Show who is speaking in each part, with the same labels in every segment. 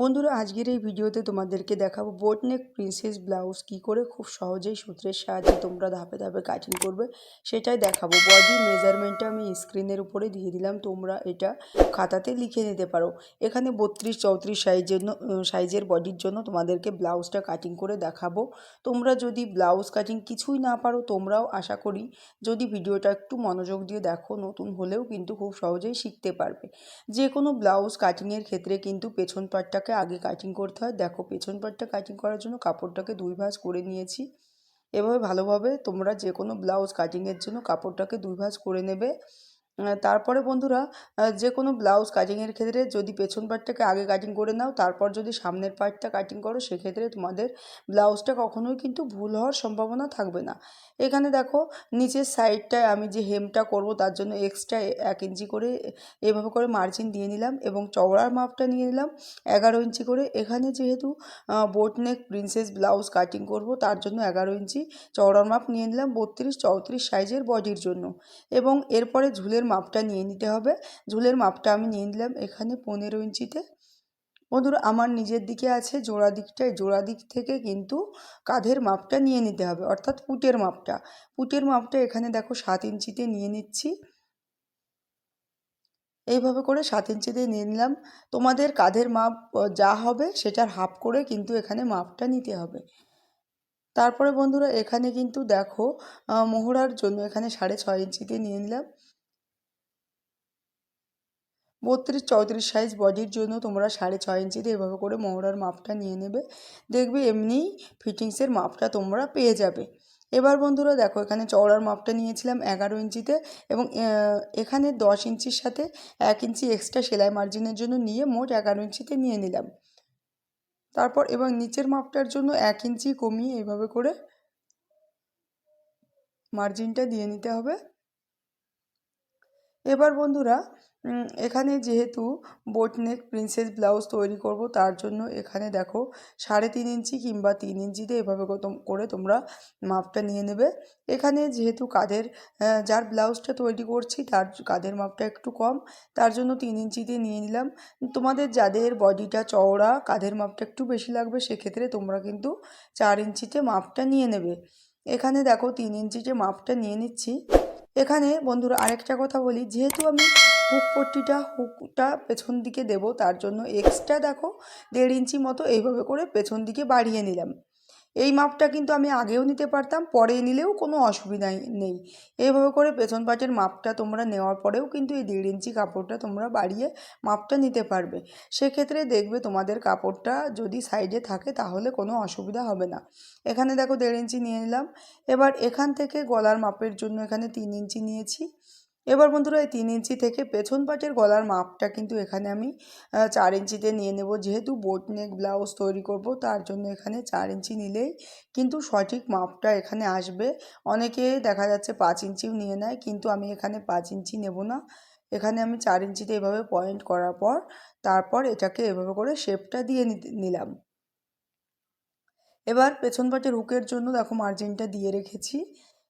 Speaker 1: বন্ধুরা, আজকের এই ভিডিওতে তোমাদেরকে দেখাবো বোট নেক প্রিন্সেস ব্লাউজ কী করে খুব সহজেই সূত্রের সাহায্যে তোমরা ধাপে ধাপে কাটিং করবে, সেটাই দেখাবো। বডি মেজারমেন্টটা আমি স্ক্রিনের উপরে দিয়ে দিলাম, তোমরা এটা খাতাতে লিখে নিতে পারো। এখানে বত্রিশ চৌত্রিশ সাইজের সাইজের বডির জন্য তোমাদেরকে ব্লাউজটা কাটিং করে দেখাবো। তোমরা যদি ব্লাউজ কাটিং কিছুই না পারো, তোমরাও আশা করি যদি ভিডিওটা একটু মনোযোগ দিয়ে দেখো, নতুন হলেও কিন্তু খুব সহজেই শিখতে পারবে। যে কোনো ব্লাউজ কাটিংয়ের ক্ষেত্রে কিন্তু পেছন পাটটাকে আগে কাটিং করতে হয়। দেখো, পেছন পাটটা কাটিং করার জন্য কাপড়টাকে দুই ভাঁজ করে নিয়েছি। এভাবে ভালোভাবে তোমরা যে কোনো ব্লাউজ কাটিংয়ের জন্য কাপড়টাকে দুই ভাঁজ করে নেবে। তারপরে বন্ধুরা যে কোনো ব্লাউজ কাটিংয়ের ক্ষেত্রে যদি পেছন পার্টটাকে আগে কাটিং করে নাও, তারপর যদি সামনের পার্টটা কাটিং করো, সেক্ষেত্রে তোমাদের ব্লাউজটা কখনোই কিন্তু ভুল হওয়ার সম্ভাবনা থাকবে না। এখানে দেখো, নিচের সাইডটায় আমি যে হেমটা করব, তার জন্য এক্সট্রা এক ইঞ্চি করে এভাবে করে মার্জিন দিয়ে নিলাম এবং চওড়ার মাপটা নিয়ে নিলাম এগারো ইঞ্চি করে। এখানে যেহেতু boat neck princess blouse cutting করব, তার জন্য এগারো ইঞ্চি চওড়ার মাপ নিয়ে নিলাম বত্রিশ চৌত্রিশ সাইজের বডির জন্য। এবং এরপরে ঝুলের মাপটা নিয়ে নিতে হবে। ঝুলের মাপটা আমি নিয়ে নিলাম এখানে পনেরো ইঞ্চিতে। বন্ধুরা, আমার নিজের দিকে আছে, জোড়া দিকটায় জোড়া দিক থেকে কিন্তু কাঁধের মাপটা নিয়ে নিতে হবে, অর্থাৎ পুটের মাপটা। পুটের মাপটা এখানে দেখো সাত ইঞ্চিতে নিয়ে নিচ্ছি। এইভাবে করে সাত ইঞ্চিতে নিয়ে নিলাম। তোমাদের কাঁধের মাপ যা হবে সেটার হাফ করে কিন্তু এখানে মাপটা নিতে হবে। তারপরে বন্ধুরা, এখানে কিন্তু দেখো মোহরার জন্য এখানে সাড়ে ছয় ইঞ্চিতে নিয়ে নিলাম। বত্রিশ, চৌত্রিশ সাইজ বডির জন্য তোমরা সাড়ে ছয় ইঞ্চিতে এভাবে করে মহড়ার মাপটা নিয়ে নেবে। দেখবে এমনিই ফিটিংসের মাপটা তোমরা পেয়ে যাবে। এবার বন্ধুরা দেখো, এখানে চওড়ার মাপটা নিয়েছিলাম এগারো ইঞ্চিতে এবং এখানে দশ ইঞ্চির সাথে এক ইঞ্চি এক্সট্রা সেলাই মার্জিনের জন্য নিয়ে মোট এগারো ইঞ্চিতে নিয়ে নিলাম। তারপর এবং নিচের মাপটার জন্য এক ইঞ্চি কমিয়ে এভাবে করে মার্জিনটা দিয়ে নিতে হবে। এবার বন্ধুরা এখানে যেহেতু বোটনেক প্রিন্সেস ব্লাউজ তৈরি করব, তার জন্য এখানে দেখো সাড়ে তিন ইঞ্চি কিংবা তিন ইঞ্চিতে এভাবে করে তোমরা মাপটা নিয়ে নেবে। এখানে যেহেতু কাঁধের যার ব্লাউজটা তৈরি করছি, তার কাঁধের মাপটা একটু কম, তার জন্য তিন ইঞ্চিতে নিয়ে নিলাম। তোমাদের যাদের বডিটা চওড়া, কাঁধের মাপটা একটু বেশি লাগবে, সেক্ষেত্রে তোমরা কিন্তু চার ইঞ্চিতে মাপটা নিয়ে নেবে। এখানে দেখো তিন ইঞ্চিতে মাপটা নিয়ে নিচ্ছি। এখানে বন্ধুরা আরেকটা কথা বলি, যেহেতু আমি হুক পট্টিটা হুকটা পেছন দিকে দেব, তার জন্য এক্সট্রা দেখো দেড় ইঞ্চি মতো এইভাবে করে পেছন দিকে বাড়িয়ে নিলাম। এই মাপটা কিন্তু আমি আগেও নিতে পারতাম, পরে নিলেও কোনো অসুবিধা নেই। এইভাবে করে পেছন পাটের মাপটা তোমরা নেওয়ার পরেও কিন্তু এই দেড় ইঞ্চি কাপড়টা তোমরা বাড়িয়ে মাপটা নিতে পারবে। সেক্ষেত্রে দেখবে তোমাদের কাপড়টা যদি সাইডে থাকে তাহলে কোনো অসুবিধা হবে না। এখানে দেখো দেড় ইঞ্চি নিয়ে নিলাম। এবার এখান থেকে গলার মাপের জন্য এখানে তিন ইঞ্চি নিয়েছি। এবার বন্ধুরা এই তিন ইঞ্চি থেকে পেছন পাটের গলার মাপটা কিন্তু এখানে আমি চার ইঞ্চিতে নিয়ে নেব। যেহেতু বোট নেক ব্লাউজ তৈরি করব, তার জন্য এখানে চার ইঞ্চি নিলেই কিন্তু সঠিক মাপটা এখানে আসবে। অনেকে দেখা যাচ্ছে পাঁচ ইঞ্চিও নিয়ে নেয়, কিন্তু আমি এখানে পাঁচ ইঞ্চি নেব না। এখানে আমি চার ইঞ্চিতে এভাবে পয়েন্ট করার পর, তারপর এটাকে এভাবে করে শেপটা দিয়ে নিলাম। এবার পেছন পাটের হুকের জন্য দেখো মার্জিনটা দিয়ে রেখেছি।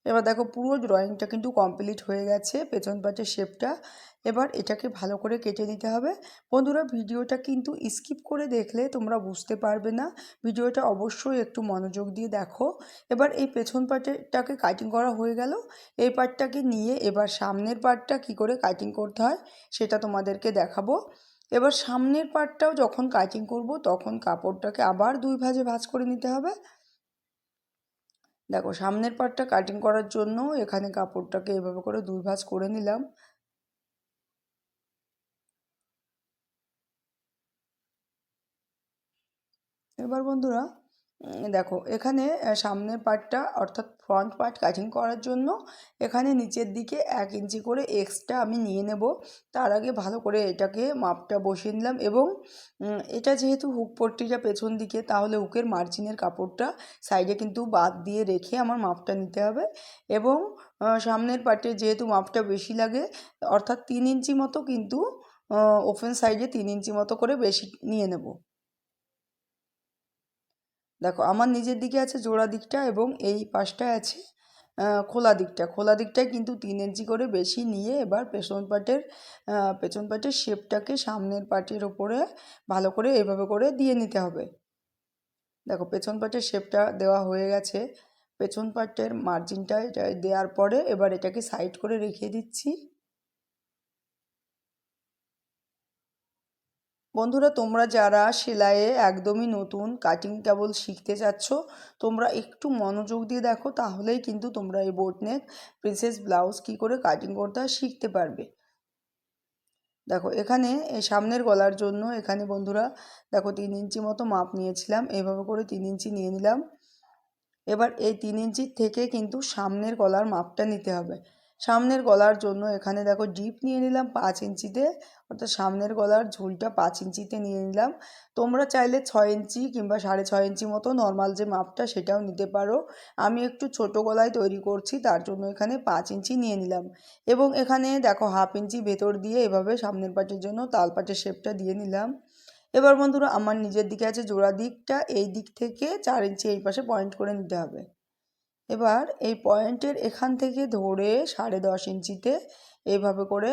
Speaker 1: এবার দেখো পুরো ড্রয়িংটা কিন্তু কমপ্লিট হয়ে গেছে, পেছন পাটের শেপটা এবার এটাকে ভালো করে কেটে নিতে হবে। বন্ধুরা, ভিডিওটা কিন্তু স্কিপ করে দেখলে তোমরা বুঝতে পারবে না। ভিডিওটা অবশ্যই একটু মনোযোগ দিয়ে দেখো। এবার এই পেছন পাটেরটাকে কাটিং করা হয়ে গেল। এই পার্টটাকে নিয়ে এবার সামনের পার্টটা কি করে কাটিং করতে হয় সেটা তোমাদেরকে দেখাবো। এবার সামনের পার্টটাও যখন কাটিং করব, তখন কাপড়টাকে আবার দুই ভাজে ভাজ করে নিতে হবে। দেখো, সামনের পার্টটা কাটিং করার জন্য এখানে কাপড়টাকে এভাবে করে দুই ভাঁজ করে নিলাম। এবার বন্ধুরা দেখো, এখানে সামনের পার্টটা অর্থাৎ ফ্রন্ট পার্ট কাটিং করার জন্য, এখানে নিচের দিকে এক ইঞ্চি করে এক্সট্রা আমি নিয়ে নেব। তার আগে ভালো করে এটাকে মাপটা বসিয়ে নিলাম এবং এটা যেহেতু হুক পট্টিটা পেছন দিকে, তাহলে হুকের মার্জিনের কাপড়টা সাইডে কিন্তু বাদ দিয়ে রেখে আমার মাপটা নিতে হবে এবং সামনের পার্টে যেহেতু মাপটা বেশি লাগে, অর্থাৎ তিন ইঞ্চি মতো কিন্তু ওপেন সাইডে তিন ইঞ্চি মতো করে বেশি নিয়ে নেব। দেখো, আমার নিজের দিকে আছে জোড়া দিকটা এবং এই পাশটায় আছে খোলা দিকটা। খোলা দিকটায় কিন্তু তিন ইঞ্চি করে বেশি নিয়ে এবার পেছন পাটের পেছন পাটের শেপটাকে সামনের পাটের ওপরে ভালো করে এভাবে করে দিয়ে নিতে হবে। দেখো, পেছন পাটের শেপটা দেওয়া হয়ে গেছে। পেছন পাটের মার্জিনটা এটা দেওয়ার পরে এবার এটাকে সাইড করে রেখে দিচ্ছি। বন্ধুরা, তোমরা যারা সেলাইয়ে একদমই নতুন কাটিং কেবল শিখতে চাচ্ছ, তোমরা একটু মনোযোগ দিয়ে দেখো, তাহলেই কিন্তু তোমরা এই বোটনেক প্রিন্সেস ব্লাউজ কী করে কাটিং করতে শিখতে পারবে। দেখো, এখানে এই সামনের গলার জন্য এখানে বন্ধুরা, দেখো তিন ইঞ্চি মতো মাপ নিয়েছিলাম, এভাবে করে তিন ইঞ্চি নিয়ে নিলাম। এবার এই তিন ইঞ্চির থেকে কিন্তু সামনের গলার মাপটা নিতে হবে। সামনের গলার জন্য এখানে দেখো ডিপ নিয়ে নিলাম পাঁচ ইঞ্চিতে, অর্থাৎ সামনের গলার ঝুলটা পাঁচ ইঞ্চিতে নিয়ে নিলাম। তোমরা চাইলে ছয় ইঞ্চি কিংবা সাড়ে ছয় ইঞ্চি মতো নর্মাল যে মাপটা সেটাও নিতে পারো। আমি একটু ছোট গলায় তৈরি করছি, তার জন্য এখানে পাঁচ ইঞ্চি নিয়ে নিলাম। এবং এখানে দেখো হাফ ইঞ্চি ভেতর দিয়ে এভাবে সামনের পাটের জন্য তাল পাটের শেপটা দিয়ে নিলাম। এবার বন্ধুরা, আমার নিজের দিকে আছে জোড়া দিকটা, এই দিক থেকে চার ইঞ্চি এই পাশে পয়েন্ট করে নিতে হবে। এবার এই পয়েন্টের এখান থেকে ধরে সাড়ে দশ ইঞ্চিতে এইভাবে করে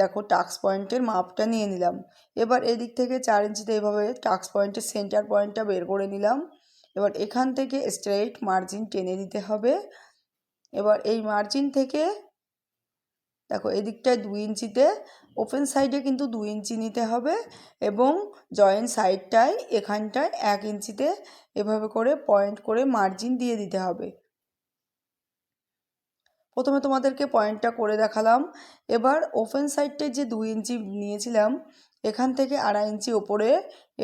Speaker 1: দেখো টাক্স পয়েন্টের মাপটা নিয়ে নিলাম। এবার এদিক থেকে চার ইঞ্চিতে এইভাবে টাক্স পয়েন্টের সেন্টার পয়েন্টটা বের করে নিলাম। এবার এখান থেকে স্ট্রেইট মার্জিন টেনে দিতে হবে। এবার এই মার্জিন থেকে, দেখো এদিকটায় দুই ইঞ্চিতে ওপেন সাইডে কিন্তু দুই ইঞ্চি নিতে হবে এবং জয়েন্ট সাইডটায় এখানটায় এক ইঞ্চিতে এভাবে করে পয়েন্ট করে মার্জিন দিয়ে দিতে হবে। প্রথমে তোমাদেরকে পয়েন্টটা করে দেখালাম। এবার ওপেন সাইডটায় যে দুই ইঞ্চি নিয়েছিলাম, এখান থেকে আড়াই ইঞ্চি ওপরে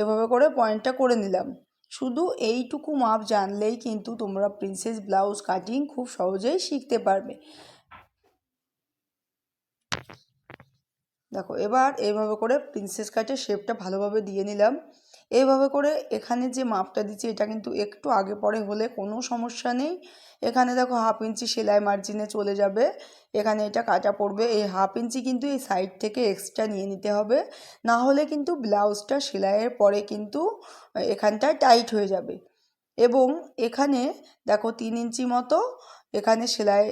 Speaker 1: এভাবে করে পয়েন্টটা করে নিলাম। শুধু এইটুকু মাপ জানলেই কিন্তু তোমরা প্রিন্সেস ব্লাউজ কাটিং খুব সহজেই শিখতে পারবে। দেখো, এবার এইভাবে করে প্রিন্সেস কাটের শেপটা ভালোভাবে দিয়ে নিলাম। এইভাবে করে এখানে যে মাপটা দিচ্ছি, এটা কিন্তু একটু আগে পরে হলে কোনো সমস্যা নেই। এখানে দেখো হাফ ইঞ্চি সেলাই মার্জিনে চলে যাবে। এখানে এটা কাটা পড়বে। এই হাফ ইঞ্চি কিন্তু এই সাইড থেকে এক্সট্রা নিয়ে নিতে হবে। না হলে কিন্তু ব্লাউজটা সেলাইয়ের পরে কিন্তু, এখানটায় টাইট হয়ে যাবে। এবং এখানে দেখো তিন ইঞ্চি মতো এখানে সেলাই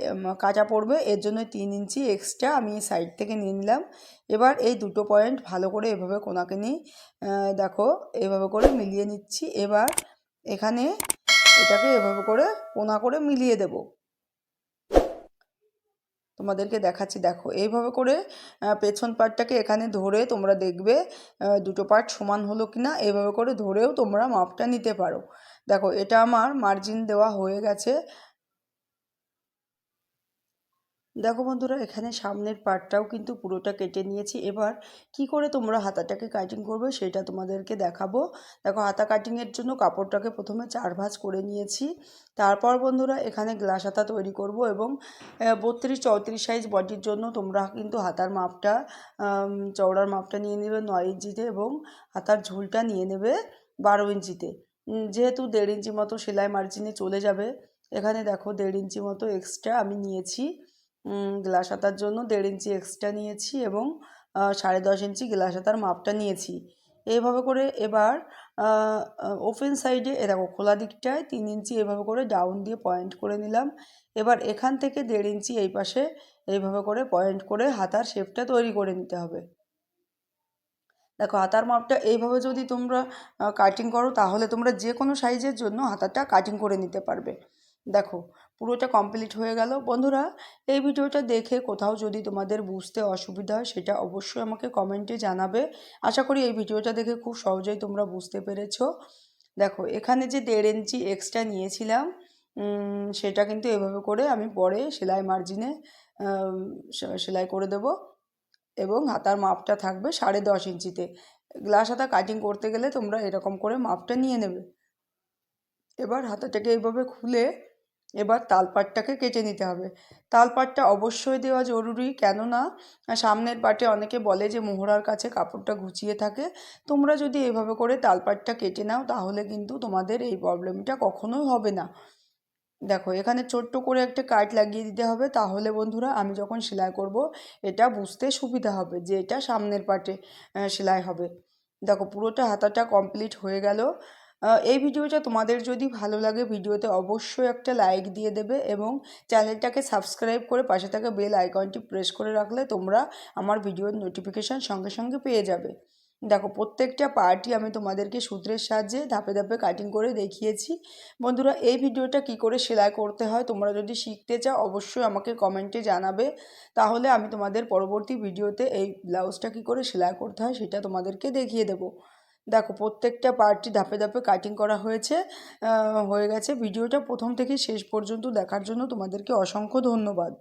Speaker 1: কাটা পড়বে। এর জন্য তিন ইঞ্চি এক্সট্রা আমি সাইড থেকে নিয়ে নিলাম। এবার এই দুটো পয়েন্ট ভালো করে এভাবে কোনাকে নিয়ে দেখো, এভাবে করে মিলিয়ে নিচ্ছি। এবার এখানে এটাকে এভাবে করে কোনা করে মিলিয়ে দেব। তোমাদেরকে দেখাচ্ছি, দেখো, এইভাবে করে পেছন পার্টটাকে এখানে ধরে তোমরা দেখবে দুটো পার্ট সমান হলো কি না এইভাবে করে ধরেও তোমরা মাপটা নিতে পারো। দেখো, এটা আমার মার্জিন দেওয়া হয়ে গেছে। দেখো বন্ধুরা, এখানে সামনের পার্টটাও কিন্তু পুরোটা কেটে নিয়েছি। এবার কি করে তোমরা হাতাটাকে কাটিং করবে সেটা তোমাদেরকে দেখাবো। দেখো, হাতা কাটিংয়ের জন্য কাপড়টাকে প্রথমে চার ভাঁজ করে নিয়েছি। তারপর বন্ধুরা, এখানে গ্লাস হাতা তৈরি করব এবং বত্রিশ চৌত্রিশ সাইজ বডির জন্য তোমরা কিন্তু হাতার মাপটা চওড়ার মাপটা নিয়ে নেবে নয় ইঞ্চিতে এবং হাতার ঝুলটা নিয়ে নেবে বারো ইঞ্চিতে যেহেতু দেড় ইঞ্চি মতো সেলাই মার্জিনে চলে যাবে, এখানে দেখো দেড় ইঞ্চি মতো এক্সট্রা আমি নিয়েছি। গ্লাস হাতার জন্য দেড় ইঞ্চি এক্সট্রা নিয়েছি এবং সাড়ে দশ ইঞ্চি গ্লাস হাতার মাপটা নিয়েছি। এইভাবে করে এবার ওপেন সাইডে এ দেখো খোলা দিকটায় তিন ইঞ্চি এভাবে করে ডাউন দিয়ে পয়েন্ট করে নিলাম। এবার এখান থেকে দেড় ইঞ্চি এই পাশে এইভাবে করে পয়েন্ট করে হাতার শেপটা তৈরি করে নিতে হবে। দেখো হাতার মাপটা এইভাবে যদি তোমরা কাটিং করো তাহলে তোমরা যে কোনো সাইজের জন্য হাতাটা কাটিং করে নিতে পারবে। দেখো পুরোটা কমপ্লিট হয়ে গেল। বন্ধুরা, এই ভিডিওটা দেখে কোথাও যদি তোমাদের বুঝতে অসুবিধা হয়, সেটা অবশ্যই আমাকে কমেন্টে জানাবে। আশা করি এই ভিডিওটা দেখে খুব সহজেই তোমরা বুঝতে পেরেছ। দেখো, এখানে যে দেড় ইঞ্চি এক্সট্রা নিয়েছিলাম সেটা কিন্তু এভাবে করে আমি পরে সেলাই মার্জিনে সেলাই করে দেব। এবং হাতার মাপটা থাকবে সাড়ে দশ ইঞ্চিতে। গ্লাস হাতা কাটিং করতে গেলে তোমরা এরকম করে মাপটা নিয়ে নেবে। এবার হাতাটাকে এইভাবে খুলে এবার তালপাটটাকে কেটে নিতে হবে। তালপাটটা অবশ্যই দেওয়া জরুরি, কেননা সামনের পাটে অনেকে বলে যে মোহরার কাছে কাপড়টা গুছিয়ে থাকে। তোমরা যদি এভাবে করে তালপাটটা কেটে নাও, তাহলে কিন্তু তোমাদের এই প্রবলেমটা কখনোই হবে না। দেখো, এখানে ছোট্ট করে একটা কাট লাগিয়ে দিতে হবে। তাহলে বন্ধুরা, আমি যখন সেলাই করব, এটা বুঝতে সুবিধা হবে যে এটা সামনের পাটে সেলাই হবে। দেখো, পুরোটা হাতাটা কমপ্লিট হয়ে গেল। এই ভিডিওটা তোমাদের যদি ভালো লাগে, ভিডিওতে অবশ্যই একটা লাইক দিয়ে দেবে এবং চ্যানেলটাকে সাবস্ক্রাইব করে পাশে থাকা বেল আইকনটি প্রেস করে রাখলে তোমরা আমার ভিডিওর নোটিফিকেশান সঙ্গে সঙ্গে পেয়ে যাবে। দেখো, প্রত্যেকটা পার্টই আমি তোমাদেরকে সূত্রের সাহায্যে ধাপে ধাপে কাটিং করে দেখিয়েছি। বন্ধুরা, এই ভিডিওটা কি করে সেলাই করতে হয় তোমরা যদি শিখতে চাও, অবশ্যই আমাকে কমেন্টে জানাবে। তাহলে আমি তোমাদের পরবর্তী ভিডিওতে এই ব্লাউজটা কি করে সেলাই করতে হয় সেটা তোমাদেরকে দেখিয়ে দেবো। দেখো, প্রত্যেকটা পার্টি ধাপে ধাপে কাটিং করা হয়েছে হয়ে গেছে। ভিডিওটা প্রথম থেকে শেষ পর্যন্ত দেখার জন্য তোমাদেরকে অসংখ্য ধন্যবাদ।